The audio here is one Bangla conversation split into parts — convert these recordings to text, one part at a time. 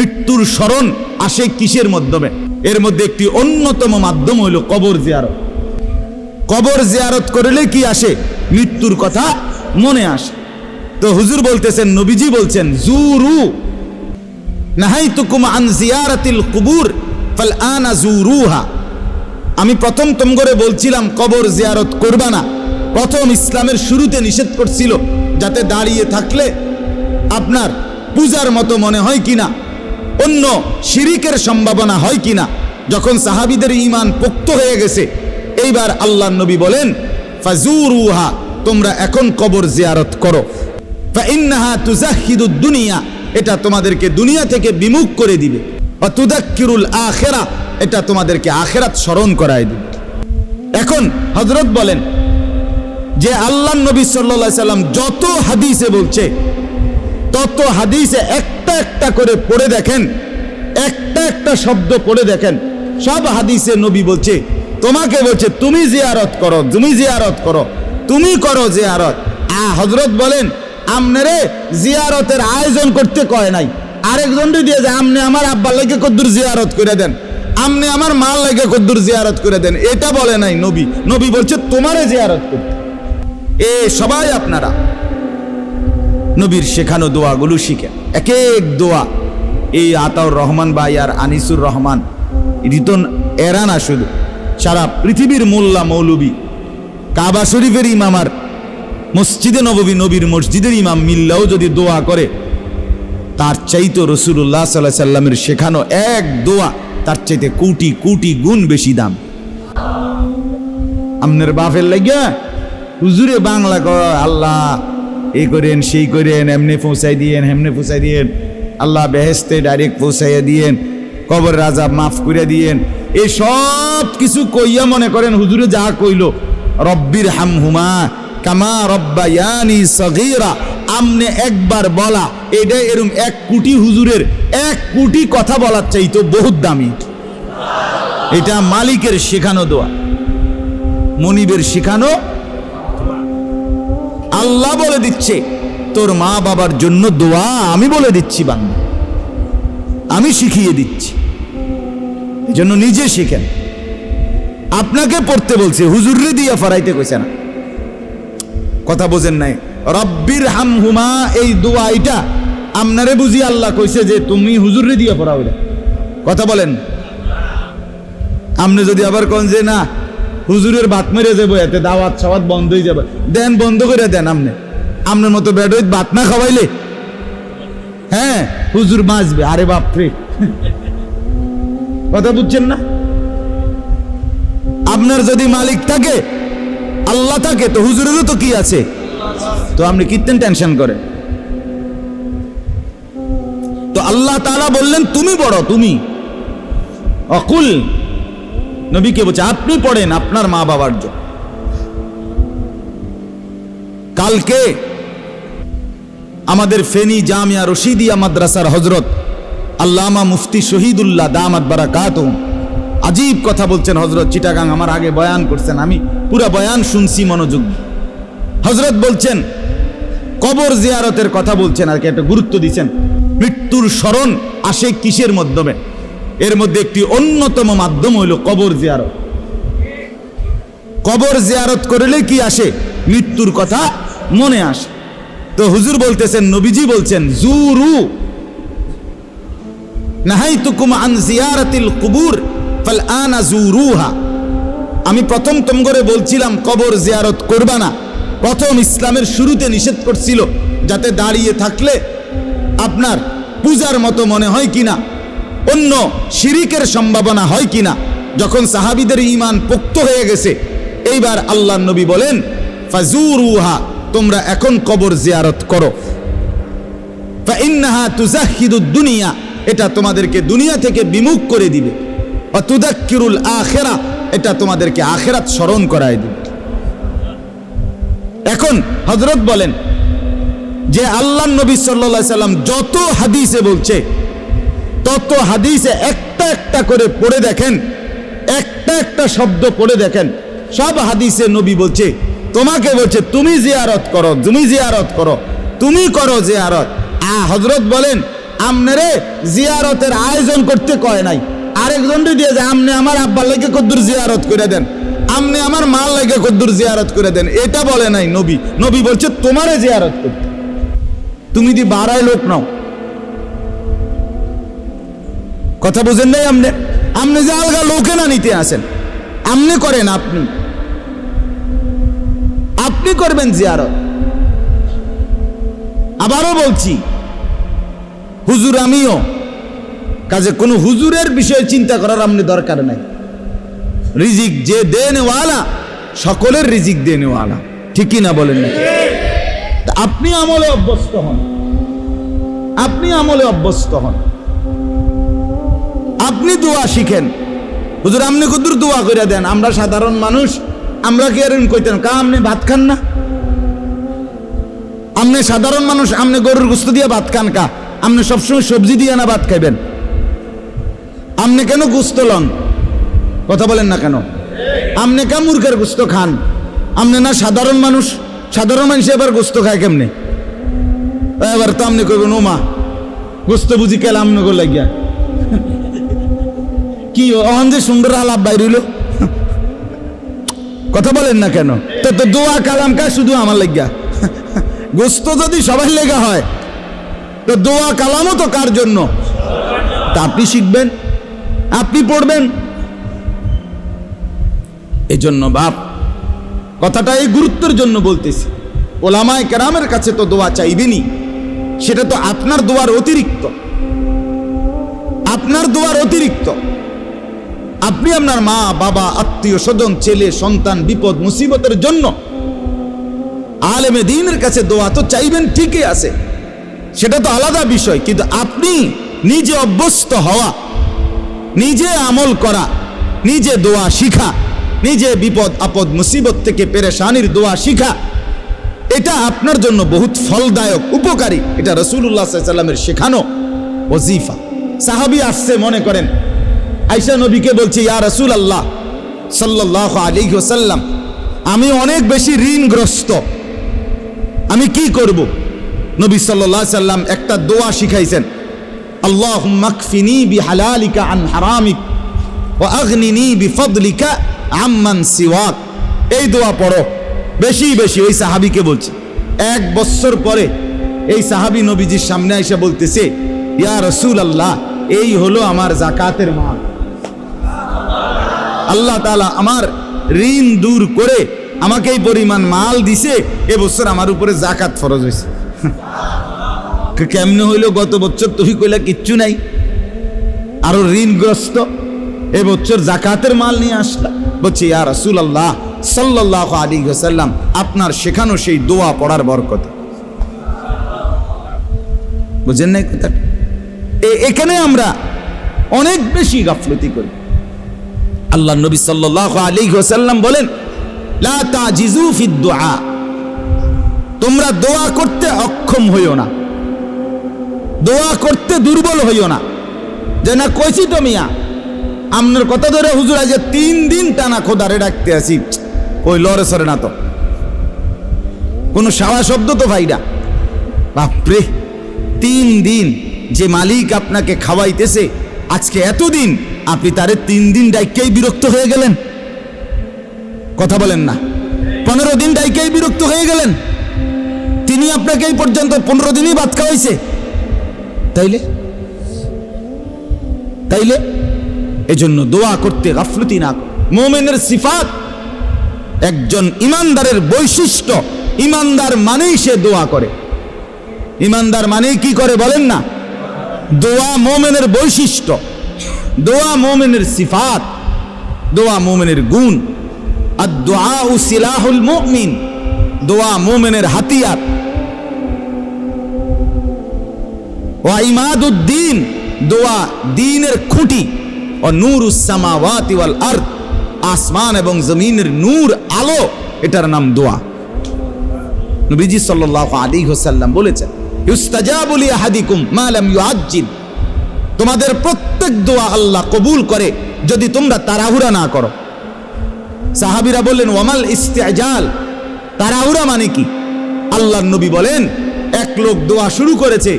মৃত্যুর স্মরণ আসে কিসের মাধ্যমে? এর মধ্যে একটি অন্যতম মাধ্যম হইল কবর জিয়ারত। কবর জিয়ারত করলে কি আসে? মৃত্যুর কথা মনে আসে। তো হুজুর বলতেছেন, নবীজি বলছেন, জুরু, নাহাইতুকুম আন জিয়ারাতিল কুবুর, ফাল আনা জুরুহা। আমি প্রথম তম করে বলছিলাম, কবর জিয়ারত করবা না। প্রথম ইসলামের শুরুতে নিষেধ করছিল, যাতে দাঁড়িয়ে থাকলে আপনার পূজার মতো মনে হয় কিনা। অন্য শিরিকের সম্ভাবনা হয় কিনা? যখন সাহাবিদের ইমান পোক্ত হয়ে গেছে, এইবার আল্লাহ নবী বলেন ফাজুরুহা তোমরা এখন কবর জিয়ারত করো। ফাইন্নাহা তুজাহিদুদ দুনিয়া, এটা তোমাদেরকে দুনিয়া থেকে বিমুখ করে দিবে। অতুদাক্কিরুল আখেরা, এটা তোমাদেরকে আখেরাত স্মরণ করায় দিবে। এখন হজরত বলেন, যে আল্লাহ নবী সাল্লা সাল্লাম যত হাদিসে বলছে, তত হাদিসে একটা একটা করে পড়ে দেখেন, একটা একটা শব্দ পড়ে দেখেন। সব হাদিসে নবী বলছে, তোমাকে বলছে, তুমি জিয়ারত করো, তুমি জিয়ারত করো, তুমি করো জিয়ারত। আ হজরত বলেন, আমনেরে জিয়ারতের আয়োজন করতে কয় নাই। আরেকজন দিয়ে যে আমনে আমার আব্বার লাগে কদ্দুর জিয়ারত করে দেন। আমনে আমার মাল লাগে কদ্দুর জিয়ারত করে দেন। এটা বলে নাই নবী। নবী বলছে, তোমারে জিয়ারত করতে। এ, সবাই আপনারা নবীর শেখানো দোয়াগুলো শিখে। এক এক দোয়া, এই আতাউর রহমান ভাই আর আনিসুর রহমান রিতন এরা না শুধু, সারা পৃথিবীর মোল্লা মৌলবী। কাবা শরীফের ইমাম আর মসজিদে নববী নবীর মসজিদের ইমাম মিল্লাও যদি দোয়া করে, তার চাইতো রসুল্লাহ সাল্লাহ সাল্লামের শেখানো এক দোয়া, তার চাইতে কোটি কোটি গুণ বেশি দাম। আমনের বাপের লাগিয়া হুজুরে বাংলা কর আল্লাহ এই করেন, সেই করেন, এমনি পৌঁছাই দিয়েন হেমনে পৌঁছাই দিয়েন। আল্লাহ বেহেস্তে ডাইরেক্ট পৌঁছাইয়া দিয়েন, কবর রাজা মাফ করে দিয়েন। এই সব কিছু কইয়া মনে করেন, হুজুরে যা কইল, রব্বির হাম হুমা কামা রব্বায়ানি সগীরা আমনে একবার বলা, এটা এরম এক কোটি হুজুরের এক কোটি কথা বলার চাইতো বহুত দামি। এটা মালিকের শেখানো দোয়া, মনিবের শেখানো আল্লাহ বলে দিচ্ছে, তোর মা বাবার জন্য দোয়া আমি বলে দিচ্ছি বাংলা আমি শিখিয়ে দিচ্ছি। এই জন্য নিজে শিখেন। আপনাকে পড়তে বলছে হুজুরে দিয়া ফরাইতে কইছে না। কথা বোঝেন নাই। রব্বির হাম হুমা এই দোয়া এটা আপনারে বুঝি আল্লাহ কইছে যে তুমি হুজুরে দিয়া পড়াও কথা বলেন। আপনি যদি আবার কন যে না হুজুরের ভাত মেরে যাব, এতে দাওয়াত সাওয়াত বন্ধ হয়ে যাবে। দেন বন্ধ করে দেন আপনি আপনার মতো বেডইত ভাত না খাওয়াইলে। হ্যাঁ হুজুর বাঁচবে, আরে বাপরে। কথা বুঝছেন না? আপনার যদি মালিক থাকে, আল্লাহ থাকে, তো হুজুরেরও তো কি আছে? তো আপনি কীর্তেন টেনশন করেন তো আল্লাহ তাআলা বললেন, তুমি বড়, তুমি। অকুল নবীকে বলছে, আপনি পড়েন আপনার মা বাবার জন্য। কালকে আমাদের ফেনী জামিয়া রশিদিয়া মাদ্রাসার হজরত আল্লামা মুফতি শহীদুল্লাহ দামাত বারাকাত আজীব কথা বলছেন হজরত চিটাগাং আমার আগে বয়ান করছেন, আমি পুরা বয়ান শুনছি মনোযোগ হজরত বলছেন, কবর জিয়ারতের কথা বলছেন আর কি, একটা গুরুত্ব দিচ্ছেন মৃত্যুর স্মরণ আসে কিসের মাধ্যমে? এর মধ্যে একটি অন্যতম মাধ্যম হইল কবর জিয়ারত। কবর জিয়ারত করলে কি আসে? মৃত্যুর কথা মনে আসে। তো হুজুর বলতেছেন, নবীজি বলছেন, জুরু আন আমি প্রথম তম করে বলছিলাম, কবর জিয়ারত করবা না। প্রথম ইসলামের শুরুতে নিষেধ করছিল, যাতে দাঁড়িয়ে থাকলে আপনার পূজার মতো মনে হয় কিনা। অন্য শিরিকের সম্ভাবনা হয় কিনা? যখন সাহাবিদের ইমান পোক্ত হয়ে গেছে, এইবার আল্লাহ নবী বলেন ফাজুরুহা তোমরা এখন কবর জিয়ারত করো। ফাইন্নাহা তুজাহিদুদ দুনিয়া, এটা তোমাদেরকে দুনিয়া থেকে বিমুখ করে দিবে। অতুদাক্কিরুল আখেরা, এটা তোমাদেরকে আখেরাত স্মরণ করায় দিবে। এখন হজরত বলেন যে, আল্লাহ নবী সাল্লা সাল্লাম যত হাদিসে বলছে তত হাদিসে একটা একটা করে পড়ে দেখেন, একটা একটা শব্দ পড়ে দেখেন। সব হাদিসে নবী বলছে, তোমাকে বলছে, তুমি জিয়ারত করো, তুমি জিয়ারত করো, তুমি করো জিয়ারত। আ হজরত বলেন, আমনেরে জিয়ারতের আয়োজন করতে কয় নাই। আরেকজন দিয়ে যে আমনে আমার আব্বার লাগে কদ্দুর জিয়ারত করে দেন, আমনে আমার মাল লাগে কদ্দুর জিয়ারত করে দেন, এটা বলে নাই নবী। নবী বলছে, তোমারে জিয়ারত করতে। তুমি দি বাড়ায় লোক নাও কথা বুঝেন নাই আপনি? আপনি যে আলগা লোকে না নিতে আসেন, আপনি করেন আপনি। আপনি করবেন জিয়ারত। আবারও বলছি, হুজুর আমিও, কাজে কোনো হুজুরের বিষয়ে চিন্তা করার আপনি দরকার নাই। রিজিক যে দেনওয়ালা, সকলের রিজিক দেনওয়ালা। ঠিকই না বলেন নাকি? আপনি আমলে অভ্যস্ত হন। আপনি আমলে অভ্যস্ত হন। আপনি দোয়া শিখেন। হুজুর, আপনি কদুর দোয়া করে দেন। আমরা সাধারণ মানুষ, আমরা কি এরকম কইতেন? কা, আপনি ভাত খান না? আপনি সাধারণ মানুষ, আপনি গরুর গোস্ত দিয়ে ভাত খান কা? আপনি সবসময় সবজি দিয়ে না ভাত খাইবেন? আপনি কেন গোস্ত লন? কথা বলেন না কেন? আপনি কা মুরগের গুস্ত খান? আপনি না সাধারণ মানুষ? সাধারণ মানুষ এবার গোস্ত খায় কেমনে? এবার তো আপনি কইবেন, ও মা, গোস্ত বুঝি কেলা আমনে গো লাগিয়া। কি অহন সুন্দর আলাপ বাইরিল কথা বলেন না কেন? তো তো দোয়া কালাম কা শুধু আমার লাগিয়া গোস্ত যদি সবাই লেগা হয়, তো দোয়া কালামও তো কার জন্য? তা আপনি শিখবেন, আপনি পড়বেন। এই জন্য বাপ, কথাটা এই গুরুত্বের জন্য বলতেছি। ওলামায় কেরামের কাছে তো দোয়া চাইবেনি সেটা তো আপনার দোয়ার অতিরিক্ত। আপনার দোয়ার অতিরিক্ত। আপনি আপনার মা, বাবা, আত্মীয়, স্বজন, ছেলে, সন্তান, বিপদ, মুসিবতের জন্য আলেমে দিনের কাছে দোয়া তো চাইবেন, ঠিকই আছে। সেটা তো আলাদা বিষয়, কিন্তু আপনি নিজে অভ্যস্ত হওয়া, নিজে আমল করা, নিজে দোয়া শিখা, নিজে বিপদ, আপদ, মুসিবত থেকে পেরেশানির দোয়া শিখা, এটা আপনার জন্য বহুত ফলদায়ক, উপকারী। এটা রসুল্লাহ সাল্লামের শেখানো ওজিফা। সাহাবি আসছে মনে করেন আইসা নবীকে বলছে, ইয়া রসুল আল্লাহ সাল্লাহ আলী সাল্লাম আমি অনেক বেশি ঋণগ্রস্ত। আমি কি করব? নবী সাল্লাহ সাল্লাম একটা দোয়া শিখাইছেন আল্লাহ মাকফিনি বি হালালিকা আন হারামিক ও আগ্নিনি বি ফদলিকা আম্মান সিওয়াক। এই দোয়া পড়ো, বেশি বেশি ওই সাহাবিকে বলছে। এক বছর পরে এই সাহাবি নবীজির সামনে এসে বলতেছে, ইয়া রসুল আল্লাহ এই হলো আমার জাকাতের মাল। আল্লাহ তাআলা আমার ঋণ দূর করে আমাকে এই পরিমাণ মাল দিছে, এবছর আমার উপরে জাকাত ফরজ হয়েছে। কেমনে হইল গত বছর তুই কইলা কিচ্ছু নাই। আরও ঋণগ্রস্ত, এবছর জাকাতের মাল নিয়ে আসলা বলছি, ইয়া রাসূল আল্লাহ সাল্লাহ আলী সাল্লাম আপনার শেখানো সেই দোয়া পড়ার বরকত। বুঝেন নাই কথা এখানে আমরা অনেক বেশি গাফলতি করি। আল্লাহ নবী সাল্লাহ আলী সাল্লাম বলেন তোমরা দোয়া করতে অক্ষম হইও না। দোয়া করতে দুর্বল হইও না। যে না, কইছি তো মিয়া আপনার কথা ধরে হুজুর আজ তিন দিন টানা খোদারে ডাকতে আসি ওই লরে সরে না তো। কোনো সারা শব্দ তো ভাইরা বাপরে তিন দিন যে মালিক আপনাকে খাওয়াইতেছে, আজকে এতদিন আপনি তারে তিন দিন ডাইকেই বিরক্ত হয়ে গেলেন। কথা বলেন না। পনেরো দিন ডাইকেই বিরক্ত হয়ে গেলেন। তিনি আপনাকে এই পর্যন্ত পনেরো দিনই বাদ খাওয়াইছে। তাইলে? তাইলে? এজন্য দোয়া করতে গাফলতি না। মোমেনের সিফাত একজন ইমানদারের বৈশিষ্ট্য। ইমানদার মানেই সে দোয়া করে। ইমানদার মানেই কি করে বলেন না? দোয়া মোমেনের বৈশিষ্ট্য। দোয়া মোমেনের সিফাত, দোয়া মোমেনের গুণ। আর দোয়া ও সিলাহুল মোমিন, দোয়া মোমেনের হাতিয়ার। ওয়াইমাদুদ্দিন দোয়া দিনের খুঁটি। ও নূর উসামাওয়াতি ওয়াল আরদ, আসমান এবং জমিনের নূর আলো, এটার নাম দোয়া। নবীজি সাল্লাল্লাহু আলাইহি ওয়াসাল্লাম বলেছেন, ইউস্তাজাবু লি আহাদিকুম মা লাম ইউআজ্জিল তোমাদের প্রত্যেক দোয়া আল্লাহ কবুল করে যদি তোমরা তাড়াহুড়া না করো। সাহাবিরা বললেন, ওয়ামাল ইস্তেজাল। তাড়াহুড়া মানে কি? আল্লাহর নবী বলেন, এক লোক দোয়া শুরু করেছে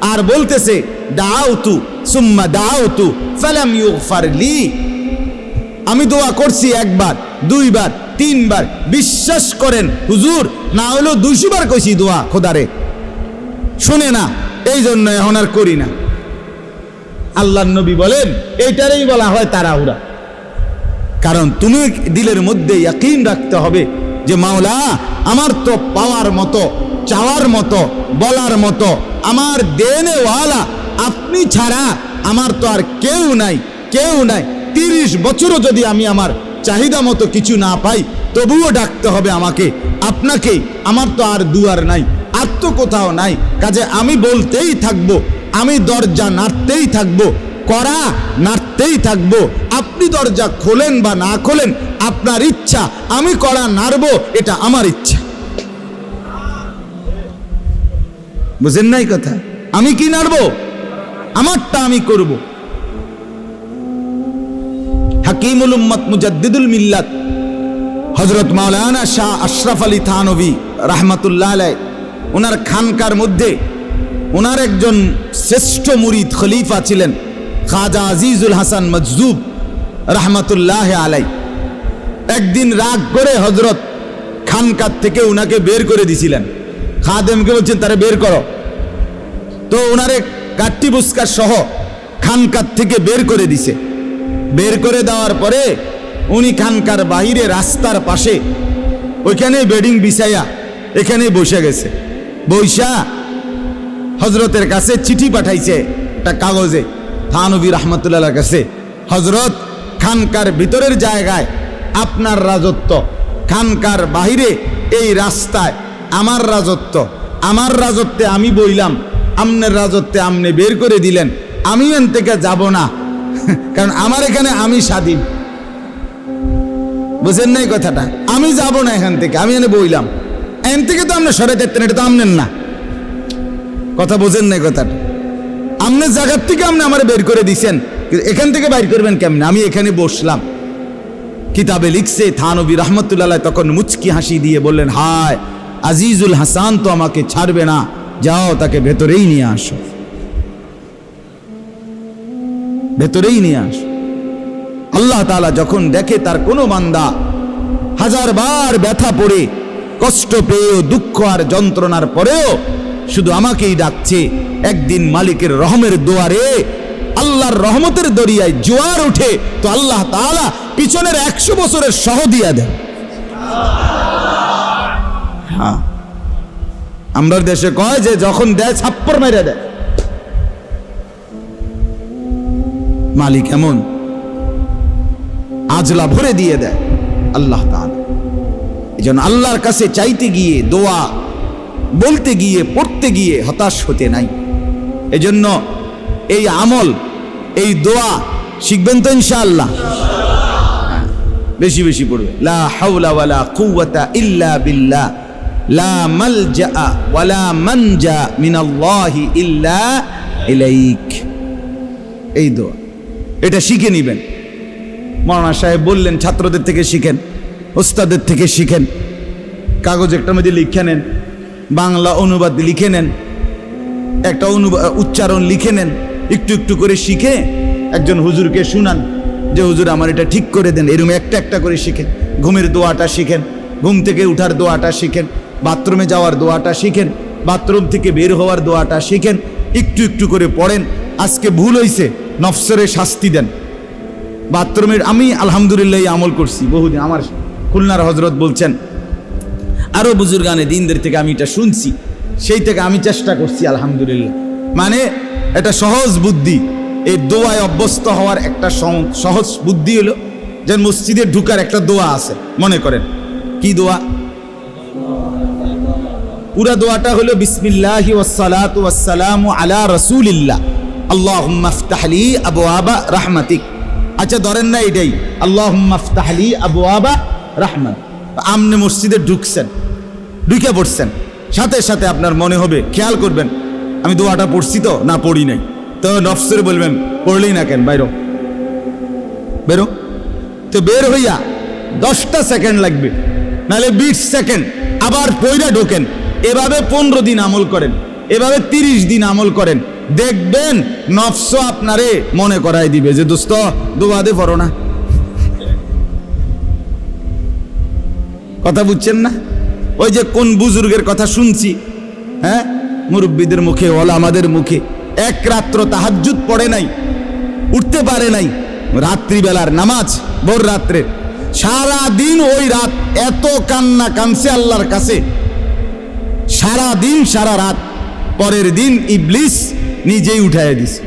আর বলতেছে দাউতু সুম্মা দাউতু ফালাম ইউগফার লি। আমি দোয়া করছি একবার, দুইবার, তিনবার। বিশ্বাস করেন, হুজুর, না হলেও দুইশো বার কইছি দোয়া খোদারে। শুনে না এই জন্য এখন আর করি না। আল্লাহ নবী বলেন, এইটারই বলা হয় তাড়াহুড়া। কারণ তুমি দিলের মধ্যে ইয়াকিন রাখতে হবে যে, মাওলা, আমার তো পাওয়ার মতো, চাওয়ার মতো, বলার মতো, আমার দেনেওয়ালা আপনি ছাড়া আমার তো আর কেউ নাই কেউ নাই। তিরিশ বছরও যদি আমি আমার চাহিদা মতো কিছু না পাই, তবুও ডাকতে হবে আমাকে, আপনাকে, আমার তো আর দুয়ার নাই, আর তো কোথাও নাই। কাজে আমি বলতেই থাকব আমি দরজা নাড়তেই থাকব করা নাড়তেই থাকব। আপনি দরজা খোলেন বা না খোলেন, আপনার ইচ্ছা, আমি করা নাড়বো, এটা আমার ইচ্ছা। বুঝেন নাই কথা? আমি কি নাড়বো? আমারটা আমি করব। হাকিমুল উম্মত মুজাদ্দিদুল মিল্লাত হজরত মাওলানা শাহ আশরাফ আলী থানবী রাহমাতুল্লাহ আলাই ওনার খানকার মধ্যে ওনার একজন শ্রেষ্ঠ মুরিদ খলিফা ছিলেন খাজা আজিজুল হাসান মজজুব রাহমাতুল্লাহ আলাই। একদিন রাগ করে হজরত খানকার থেকে ওনাকে বের করে দিছিলেন। খাদেমকে বলছেন, তারা বের করো। তো ওনারে কাট্টি বুস্কার সহ খানকার থেকে বের করে দিছে। বের করে দেওয়ার পরে উনি খানকার বাহিরে রাস্তার পাশে ওইখানে বেডিং বিছাইয়া এখানে বসে গেছে। বৈশা হজরতের কাছে চিঠি পাঠাইছে একটা কাগজে। থানবী রহমতুল্লাহ কাছে, হজরত, খানকার ভিতরের জায়গায় আপনার রাজত্ব। খানকার বাহিরে এই রাস্তায় আমার রাজত্ব। আমার রাজত্বে আমি বইলাম। আমনের রাজত্বে আমনে বের করে দিলেন। আমি এন থেকে যাব না। কারণ আমার এখানে আমি স্বাধীন। বুঝেন নাই কথাটা? আমি যাব না এখান থেকে, আমি এনে বইলাম। এন থেকে তো আপনি সরে দেখতেন এটা তো আমনেন না। কথা বোঝেন না কথাটা। আমনের জায়গার থেকে আপনি আমার বের করে দিছেন এখান থেকে বাইর করবেন কেমন? আমি এখানে বসলাম। কিতাবে লিখছে, থানবী রহমতুল্লাহ তখন মুচকি হাসি দিয়ে বললেন, হায়, আজিজুল হাসান তো আমাকে ছাড়বে না। যাও, তাকে ভেতরেই নিয়ে আসো। ভেতরেই নিয়ে আস। আল্লাহ তাআলা যখন দেখে তার কোনো বান্দা হাজার বার ব্যথা পড়ে, কষ্ট পেয়েও, দুঃখ আর যন্ত্রণার পরেও শুধু আমাকেই ডাকছে। একদিন মালিকের রহমের দোয়ারে আল্লাহর রহমতের দরিয়ায় জোয়ার উঠে, তো আল্লাহ তাআলা পিছনের একশো বছরের সহ দিয়া দেন। হ্যাঁ। আমরা দেশে কয় যে যখন দেয় ছাপ্পর মেরে দেয়। মালিক এমন আজলা ভরে দিয়ে দেয় আল্লাহ তাআলা। এই জন্য আল্লাহর কাছে চাইতে গিয়ে দোয়া বলতে গিয়ে, পড়তে গিয়ে হতাশ হতে নাই। এজন্য এই আমল, এই দোয়া শিখবেন তো ইনশাআল্লাহ। বেশি বেশি পড়বে। লা হাওলা ওয়ালা কুওয়াতা ইল্লা বিল্লাহ। লা মালজা ওয়ালা মানজা মিনাল্লাহি ইল্লা ইলাইক। এই দোয়া, এটা শিখে নিবেন। মৌলানা সাহেব বললেন, ছাত্রদের থেকে শিখেন, ওস্তাদের থেকে শিখেন। কাগজ একটা মধ্যে লিখে নেন। বাংলা অনুবাদ লিখে নেন। একটা অনুবাদ উচ্চারণ লিখে নেন। একটু একটু করে শিখে একজন হুজুরকে শুনান যে, হুজুর, আমার এটা ঠিক করে দেন। এরকম একটা একটা করে শিখেন। ঘুমের দোয়াটা শিখেন, ঘুম থেকে উঠার দোয়াটা শিখেন, বাথরুমে যাওয়ার দোয়াটা শিখেন, বাথরুম থেকে বের হওয়ার দোয়াটা শিখেন, একটু একটু করে পড়েন। আজকে ভুল হয়েছে নফসরে শাস্তি দেন। বাথরুমের আমি আলহামদুলিল্লাহ আমল করছি। বহুদিন আমার খুলনার হজরত বলছেন আরও বুজুর্গানে দিনদের থেকে আমি এটা শুনছি, সেই থেকে আমি চেষ্টা করছি, আলহামদুলিল্লাহ। মানে এটা সহজ বুদ্ধি, এই দোয়ায় অভ্যস্ত হওয়ার একটা সহজ বুদ্ধি হলো যে মসজিদে ঢুকার একটা দোয়া আছে, মনে করেন। কি দোয়া? পুরা দোয়াটা হলো, বিসমিল্লাহি ওয়াসসালামু আলা রাসূলিল্লাহ। আল্লাহুম্মা ইফতাহলি আবওয়াবা রাহমাতিক। আচ্ছা ধরেন না এটাই আল্লাহুম্মা ইফতাহলি আবওয়াবা রাহমান আমনে মসজিদে ঢুকছেন। ঢুকে পড়ছেন। সাথে সাথে আপনার মনে হবে, খেয়াল করবেন, আমি দোয়াটা পড়ছি তো, না পড়ি নাই। তো নফসরে বলবেন, পড়লেই না কেন, বাইরো। বেরো তো বের হইয়া দশটা সেকেন্ড লাগবে, নাহলে বিশ সেকেন্ড, আবার পয়রা ঢোকেন। এভাবে পনেরো দিন আমল করেন, এভাবে তিরিশ দিন আমল করেন। দেখবেন নফস আপনারে মনে করাই দিবে যে, দোস্ত দুবাদে পড়ো না। কথা বুঝছেন না? ওই যে কোন বুজুর্গের কথা শুনছি হ্যাঁ? মুরব্বীদের মুখে, ওলা আমাদের মুখে। এক রাত্র তাহাজ্জুদ পড়ে নাই, উঠতে পারে নাই। রাত্রিবেলার নামাজ, ভোর রাত্রে। সারা দিন ওই রাত এত কান্না কানছে আল্লাহর কাছে। সারা দিন সারা রাত। পরের দিন ইবলিস নিজেই উঠাই দিস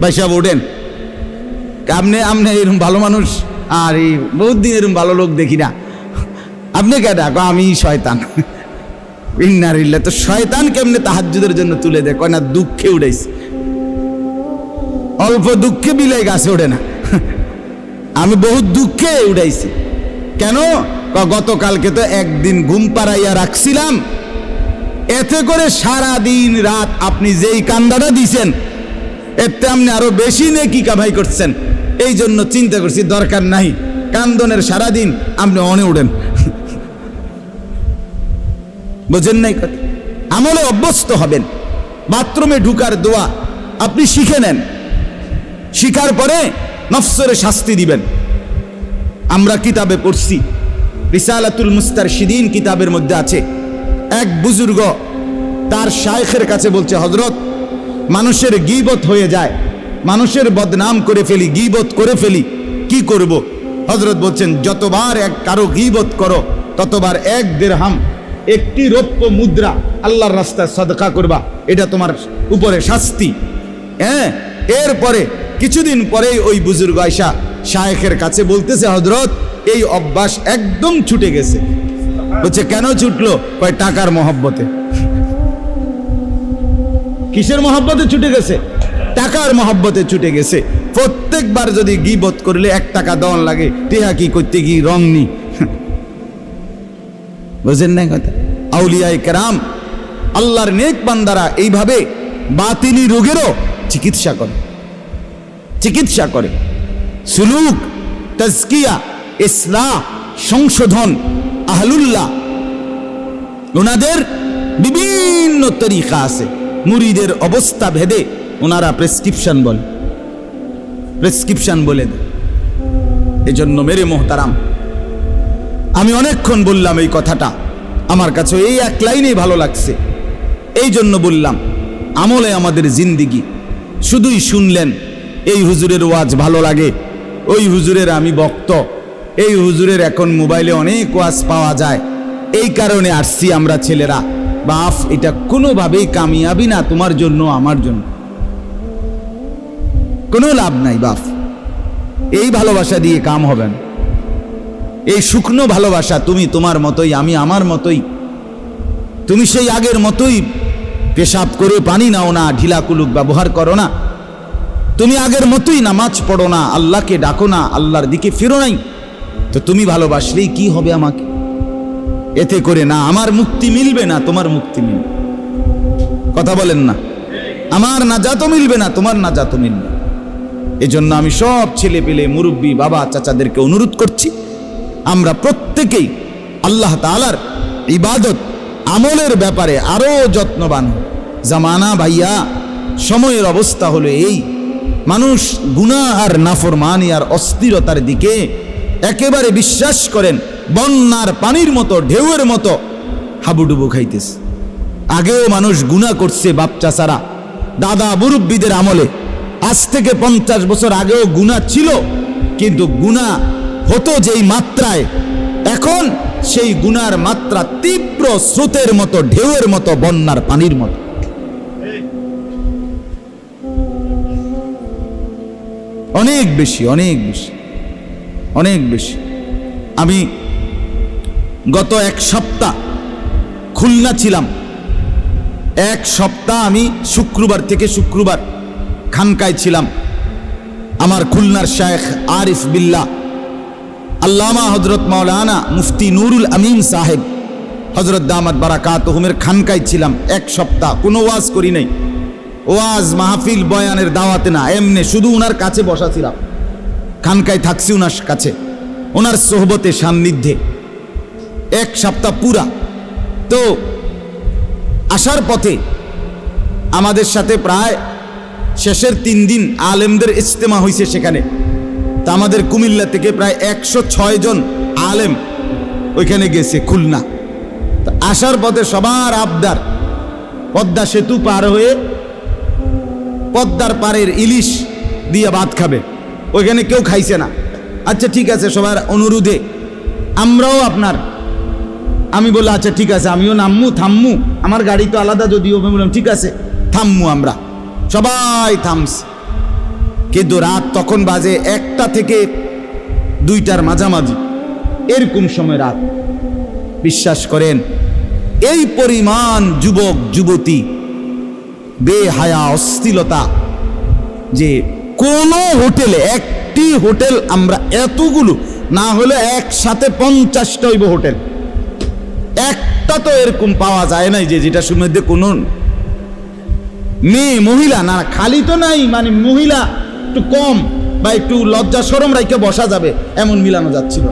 ভাই সাহেব, ওঠেন। আপনি আপনি এরকম ভালো মানুষ? আর এই বহুত দিন এরকম ভালো লোক দেখি না। আপনি কে ডাকো আমি শয়তান। ইন্নারিল্লা তো শয়তান কেমনে তাহাজ্জুদের জন্য তুলে দেয়? কয় না, দুঃখে উড়াইছে। অল্প দুঃখে বিলাই গাছে ওঠে না। আমি বহুত দুঃখে উড়াইছি। কেন? গতকালকে তো একদিন ঘুম পাড়াইয়া রাখছিলাম। এতে করে সারা দিন রাত আপনি যেই কান্দাটা দিছেন, এতে আপনি আরও বেশি নেকি কামাই করছেন। এই জন্য চিন্তা করছি, দরকার নাই। কান্দনের সারা দিন আপনি অনে উঠেন বোঝেন নাই কথা? আমলে অভ্যস্ত হবেন। বাথরুমে ঢুকার দোয়া আপনি শিখে নেন। শিখার পরে নফসরে শাস্তি দিবেন। আমরা কিতাবে পড়ছি, রিসালাতুল মুস্তার সিদিন কিতাবের মধ্যে আছে। এক বুজুর্গ তার শায়েখের কাছে বলছে হজরত মানুষের গিবত হয়ে যায়। মানুষের বদনাম করে ফেলি, গিবত করে ফেলি। কি করব? হজরত বলছেন, যতবার এক কারও গিবত করো, ততবার এক দেড়হাম একটি রৌপ্য মুদ্রা আল্লাহর রাস্তায় সদকা করবা, এটা তোমার উপরে শাস্তি। হ্যাঁ এরপরে কিছুদিন পরেই ওই বুজুর্গ আয়সা শায়েখের কাছে বলতেছে হজরত এই অভ্যাস একদম ছুটে গেছে। বলছে, কেন ছুটলো? কয়, টাকার মহব্বতে। কিসের মহব্বতে ছুটে গেছে? টাকার মহব্বতে ছুটে গেছে। প্রত্যেকবার যদি গিবত করলে এক টাকা দেওয়ান লাগে, টেহা কি করতে কি রং নি? বুঝেন না কথা? আউলিয়ায় কেরাম, আল্লাহর নেক বান্দারা এইভাবে বাতিলি রোগেরও চিকিৎসা করে। চিকিৎসা করে। সুলুক, তজকিয়া, ইসলাহ, সংশোধন, আহলুল্লাহ ওনাদের বিভিন্ন তরিকা আছে। মুরিদের অবস্থা ভেদে ওনারা প্রেসক্রিপশন বলে। প্রেসক্রিপশন বলে দেয়। এজন্য মেরে মোহতারাম আমি অনেকক্ষণ বললাম এই কথাটা। আমার কাছে এই এক লাইনেই ভালো লাগছে। এই জন্য বললাম, আমলে আমাদের জিন্দিগি। শুধুই শুনলেন, এই হুজুরের ওয়াজ ভালো লাগে। ওই হুজুরের আমি বক্ত এই হুজুরের এখন মোবাইলে অনেক ওয়াজ পাওয়া যায়। এই কারণে আসছি আমরা ছেলেরা। বাফ, এটা কোনোভাবেই কামিয়াবি না, তোমার জন্য, আমার জন্য। কোনো লাভ নাই, বাফ। এই ভালোবাসা দিয়ে কাম হবে না। এই শুকনো ভালোবাসা তুমি তোমার মতোই, আমি আমার মতোই। তুমি সেই আগের মতোই পেশাব করে পানি নাও না, ঢিলা কুলুক ব্যবহার করো না। তুমি আগের মতোই নামাজ পড়ো না, আল্লাহকে ডাকো না, আল্লাহর দিকে ফিরো নাই। তো তুমি ভালোবাসলেই কি হবে আমাকে? এতে করে না, আমার মুক্তি মিলবে না, তোমার মুক্তি মিলবে। কথা বলেন না। আমার নাজাতও মিলবে না, তোমার নাজাতও মিলবে এজন্য আমি সব ছেলে পেলে মুরব্বী, বাবা, চাচাদেরকে অনুরোধ করছি আমরা প্রত্যেকেই আল্লাহ তালার ইবাদত, আমলের ব্যাপারে আরও যত্নবান। জামানা ভাইয়া, সময়ের অবস্থা হলো এই। মানুষ গুনাহ আর নাফরমানি আর অস্থিরতার দিকে একেবারে বিশ্বাস করেন, বন্যার পানির মতো, ঢেউয়ের মতো হাবুডুবু খাইতেছে। আগেও মানুষ গুনাহ করছে বাপচা চাচারা দাদা মুরব্বীদের আমলে আজ থেকে পঞ্চাশ বছর আগেও গুণা ছিল, কিন্তু গুণা হতো যেই মাত্রায়, এখন সেই গুনার মাত্রা তীব্র স্রোতের মতো, ঢেউয়ের মতো, বন্যার পানির মতো। অনেক বেশি অনেক বেশি অনেক বেশি। আমি গত এক সপ্তাহ খুলনা ছিলাম। এক সপ্তাহ আমি শুক্রবার থেকে শুক্রবার খানকায় ছিলাম। আমার খুলনার শেখ আরিফ বিল্লাহ আল্লামা হজরত মাওলানা মুফতি নুরুল আমিন সাহেব। হজরত দামাত বারাকাত হুমের খানকায় ছিলাম এক সপ্তাহ, কোনো ওয়াজ করি নাই। ওয়াজ, মাহফিল, বয়ানের দাওয়াতে না, এমনি শুধু ওনার কাছে বসা ছিলাম। খানকায় থাকছি ওনার কাছে ওনার সোহবতে সান্নিধ্যে। এক সপ্তাহ পুরা। তো আসার পথে আমাদের সাথে প্রায় শেষের তিন দিন আলেমদের ইজতেমা হয়েছে সেখানে। তা আমাদের কুমিল্লা থেকে প্রায় একশো ছয় জন আলেম ওইখানে গেছে, খুলনা। আসার পথে সবার আবদার, পদ্মা সেতু পার হয়ে পদ্মার পাড়ের ইলিশ দিয়ে ভাত খাবে। ওইখানে কেউ খাইছে না। আচ্ছা ঠিক আছে, সবার অনুরোধে। আমরাও আপনার, আমি বললাম আচ্ছা ঠিক আছে, আমিও নামমু, থাম্মু। আমার গাড়ি তো আলাদা যদিও বললাম, ঠিক আছে, থাম্মু আমরা। সবাই থামস কিন্তু রাত তখন বাজে একটা থেকে দুইটার মাঝামাঝি। এরকম সময় রাত। বিশ্বাস করেন, এই পরিমাণ যুবক, যুবতী, বেহায়া, অস্থিলতা যে কোনো হোটেলে, একটি হোটেল আমরা এতগুলো, না হলে একসাথে পঞ্চাশটা হইব হোটেল। একটা তো এরকম পাওয়া যায় নাই যে যেটা মধ্যে কোনো মেয়ে, মহিলা না, খালি তো নাই মানে মহিলা একটু কম বা একটু লজ্জা সরম রাইকে বসা যাবে, এমন মিলানো যাচ্ছিল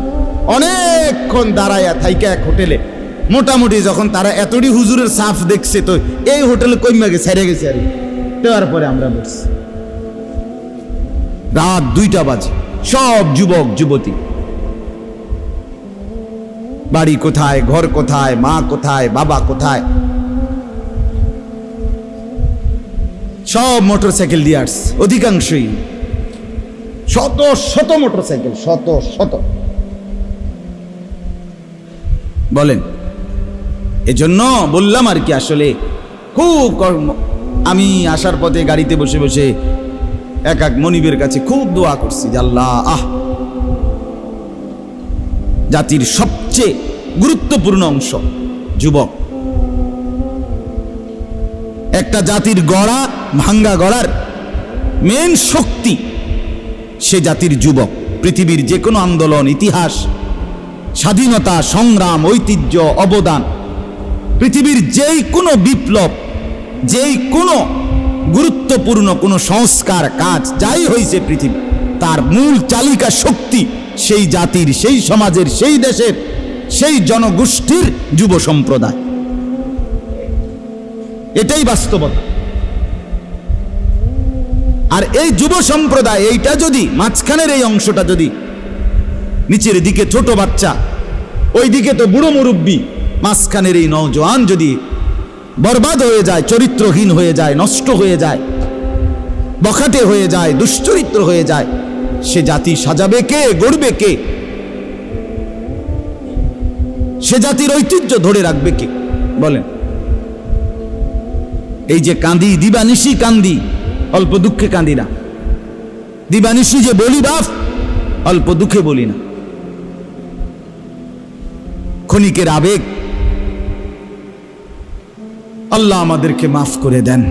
অনেকক্ষণ দাঁড়াইয়া থাইকা এক হোটেলে। মোটামুটি যখন তারা এতটি হুজুরের সাফ দেখছে তো, এই হোটেলে কইমা গেছে গেছে আর। দেওয়ার পরে আমরা বসছি। রাত দুইটা বাজে, সব যুবক, যুবতী। বাড়ি কোথায়, ঘর কোথায়, মা কোথায়, বাবা কোথায়? সব মোটর সাইকেল আসছে অধিকাংশই শত শত মোটর সাইকেল শত শত। বলেন, এজন্য বললাম আর কি আসলে খুব কর্ম, আমি আসার পথে গাড়িতে বসে বসে এক এক মনিবের কাছে খুব দোয়া করছি আল্লাহ, আহ! জাতির সবচেয়ে গুরুত্বপূর্ণ অংশ, যুবক। একটা জাতির গড়া ভাঙ্গা গড়ার মেন শক্তি সে জাতির যুবক, পৃথিবীর যে কোনো আন্দোলন, ইতিহাস, স্বাধীনতা, সংগ্রাম, ঐতিহ্য, অবদান, পৃথিবীর যেই কোনো বিপ্লব যেই কোনো গুরুত্বপূর্ণ কোনো সংস্কার, কাজ, যাই হয়েছে পৃথিবী, তার মূল চালিকা শক্তি সেই জাতির, সেই সমাজের, সেই দেশের, সেই জনগোষ্ঠীর যুব সম্প্রদায়। এটাই বাস্তবতা। আর এই যুব সম্প্রদায়, এইটা যদি, মাঝখানের এই অংশটা যদি, নিচের দিকে ছোট বাচ্চা ওই দিকে তো বুড়ো মুরব্বী, মাঝখানের এই নওজোয়ান যদি বরবাদ হয়ে যায়, চরিত্রহীন হয়ে যায়, নষ্ট হয়ে যায়, বখাটে হয়ে যায়, দুশ্চরিত্র হয়ে যায়, সে জাতি সাজাবে কে, গড়বে কে? সে জাতির ঐতিহ্য ধরে রাখবে কে? বলেন। এই যে কাঁদি দিবানিশি কান্দি, অল্প দুঃখে কাঁদি না। দিবানিশি যে বলি বাপ, অল্প দুঃখে বলি না। ক্ষণিকের আবেগ, আল্লাহ আমাদেরকে মাফ করে দেন।